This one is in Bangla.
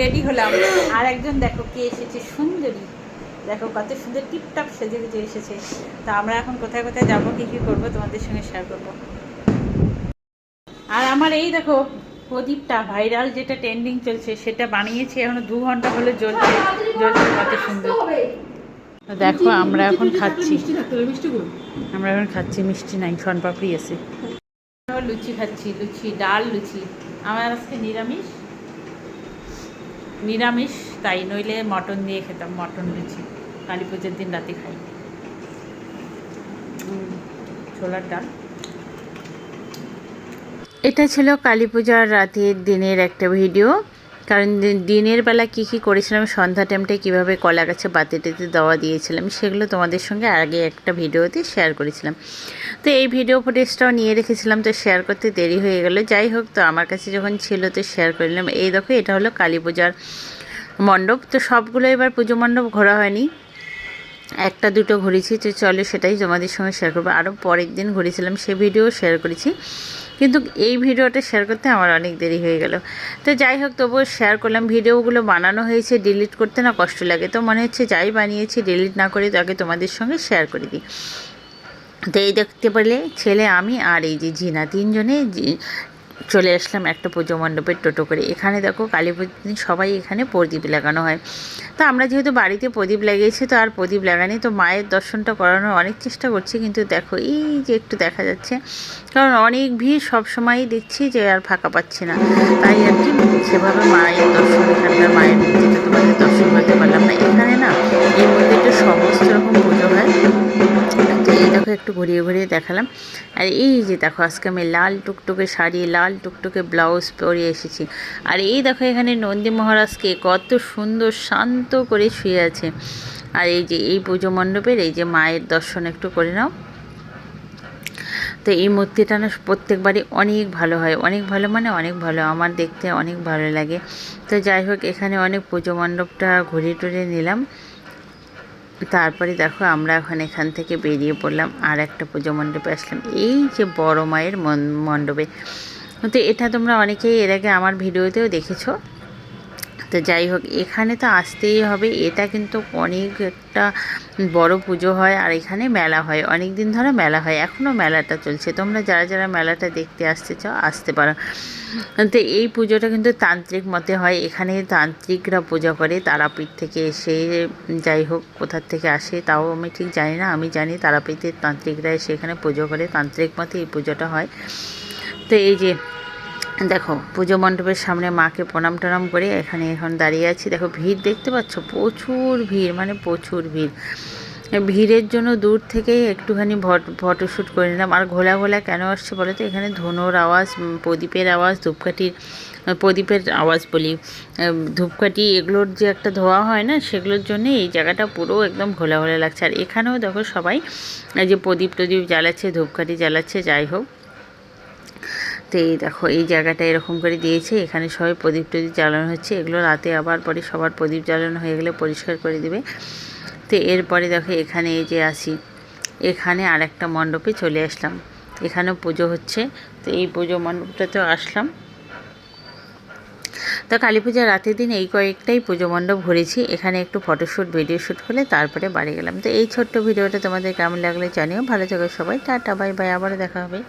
রেডি হলাম। আর একজন দেখো কে এসেছে, সুন্দরী। দেখো কত সুন্দর টিপটপ সেজে গুজে এসেছে। তো আমরা এখন কোথায় কোথায় যাব, কী কী করব, তোমাদের সঙ্গে শেয়ার করব। আর আমার এই দেখো প্রদীপটা ভাইরাল যেটা ট্রেন্ডিং চলছে, সেটা বানিয়েছি এখনও দু ঘণ্টা হলে জ্বলছে। জ্বলছে কত সুন্দর। দেখো আমরা এখন খাচ্ছি। আমরা এখন খাচ্ছি মিষ্টি নাই শনপাপড়ি আছে। লুচি খাচ্ছি, লুচি, ডাল, লুচি। আমার আজকে নিরামিষ। নিরামিষ, তাই নইলে মটন দিয়ে খেতাম, মটন লুচি। কালী পুজোর দিন রাতে খাই। ছোলার ডাল। এটা ছিল কালী পূজার রাতের দিনের একটা ভিডিও। কারণ দিনের বেলা কি কি করেছিলাম, সন্ধ্যা টাইমটায় কীভাবে কলা গাছে বাতিটিতে দেওয়া দিয়েছিলাম, সেগুলো তোমাদের সঙ্গে আগে একটা ভিডিওতে শেয়ার করেছিলাম। তো এই ভিডিও ফুটেজটাও নিয়ে রেখেছিলাম, তো শেয়ার করতে দেরি হয়ে গেল। যাই হোক, তো আমার কাছে যখন ছিল, তো শেয়ার করলাম এই দেখো, এটা হলো কালী পূজার মণ্ডপ। তো সবগুলো এবার পুজো মণ্ডপ ঘোরা হয়নি। একটা, দুটো ঘুরেছি, তো চলো সেটাই তোমাদের সঙ্গে শেয়ার করব। আরও পরের দিন ঘুরেছিলাম, সে ভিডিও শেয়ার করেছি। কিন্তু এই ভিডিওটা শেয়ার করতে আমার অনেক দেরি হয়ে গেল। তো যাই হোক, তবুও শেয়ার করলাম। ভিডিওগুলো বানানো হয়েছে ডিলিট করতে না কষ্ট লাগে। তো মনে হচ্ছে যাই বানিয়েছি ডিলিট না করে তাকে তোমাদের সঙ্গে শেয়ার করে দিই। তো এই দেখতে পেলে ছেলে আমি আর এই যে জিনা তিনজনে চলে আসলাম একটা পুজো মণ্ডপের টোটো করে। এখানে দেখো কালী পুজোর দিন সবাই এখানে প্রদীপ লাগানো হয়। তো আমরা যেহেতু বাড়িতে প্রদীপ লাগিয়েছি, তো আর প্রদীপ লাগানি তো মায়ের দর্শনটা করানোর অনেক চেষ্টা করছি, কিন্তু দেখো এই যে একটু দেখা যাচ্ছে, কারণ অনেক ভিড় সব সময়ই দেখছি যে আর ফাঁকা পাচ্ছি না। তাই আর কি সেভাবে মায়ের দর্শন, এখানকার মায়ের মূর্তিটা তোমাদের দর্শন করতে পারলাম না। এখানে না এই মন্দিরটা সমস্ত রকম পুজো একটু ঘুরিয়ে ঘুরিয়ে দেখালাম। আর এই যে দেখো, আজকে আমি লাল টুকটুকে শাড়ি, লাল টুকটুকে ব্লাউজ পরে এসেছি। আর এই দেখো, এখানে নন্দী মহারাজকে কত সুন্দর শান্ত করে শুয়ে আছে। আর এই যে এই পুজো মণ্ডপের এই যে মায়ের দর্শন একটু করে নাও। তো এই মূর্তিটা না প্রত্যেকবারই অনেক ভালো হয়। অনেক ভালো মানে অনেক ভালো। আমার দেখতে অনেক ভালো লাগে। তো যাই হোক, এখানে অনেক পুজো মণ্ডপটা ঘুরিয়ে টুরিয়ে নিলাম। তারপরে দেখো আমরা এখন এখান থেকে বেরিয়ে পড়লাম, আর একটা পুজো মণ্ডপে আসলাম। এই যে বড় মায়ের মণ্ডপে। তো এটা তোমরা অনেকেই এর আগে আমার ভিডিওতেও দেখেছ। তো যাই হোক, এখানে তো আসতেই হবে। এটা কিন্তু অনেক একটা বড় পুজো হয় আর এখানে মেলা হয়। অনেক দিন ধরে মেলা হয় এখনও মেলাটা চলছে। তোমরা যারা যারা মেলাটা দেখতে আসতে চাও, আসতে পারো। তো এই পুজোটা কিন্তু তান্ত্রিক মতে হয়। এখানে তান্ত্রিকরা পূজা করে, তারাপীঠ থেকে এসে যাই হোক, কোথার থেকে আসে তাও আমি ঠিক জানি না। আমি জানি তারাপীঠের তান্ত্রিকরা এসে এখানে পুজো করে। তান্ত্রিক মতে এই পুজোটা হয়। তো এই যে দেখো, পুজো মণ্ডপের সামনে মাকে প্রণাম টনাম করে এখানে এখন দাঁড়িয়ে আছি। দেখো, ভিড় দেখতে পাচ্ছ? প্রচুর ভিড় মানে প্রচুর ভিড়। ভিড়ের জন্য দূর থেকেই একটুখানি ভট ফটোশ্যুট করে নিলাম। আর ঘোলা ঘোলা কেন আসছে বলো তো? এখানে ধনুর আওয়াজ প্রদীপের আওয়াজ, ধূপকাঠির প্রদীপের আওয়াজ বলি। ধূপকাঠি এগুলোর যে একটা ধোয়া হয় না, সেগুলোর জন্য এই জায়গাটা পুরো একদম ঘোলা ঘোলা লাগছে। আর এখানেও দেখো সবাই যে প্রদীপ টদীপ জ্বালাচ্ছে, ধূপকাঠি জ্বালাচ্ছে, যাই হোক। তো এই দেখো, এই জায়গাটা এরকম করে দিয়েছে। এখানে সবাই প্রদীপ টদীপ জ্বালানো হচ্ছে। এগুলো রাতে আবার পরে সবার প্রদীপ জ্বালানো হয়ে গেলে পরিষ্কার করে দিবে। তো এরপরে দেখো, এখানে এই যে আসি, এখানে আর একটা মণ্ডপে চলে আসলাম। এখানেও পুজো হচ্ছে। তো এই পুজো মণ্ডপটাতেও আসলাম। তো কালী পূজার রাতের দিন এই কয়েকটাই পুজো মণ্ডপ ঘুরেছি। এখানে একটু ফটোশ্যুট, ভিডিও শ্যুট হলে তারপরে বাড়ি গেলাম। তো এই ছোট্ট ভিডিওটা তোমাদের কেমন লাগলে জানিও। ভালো থাকো সবাই। Tata, bye bye. আবারও দেখা হবে।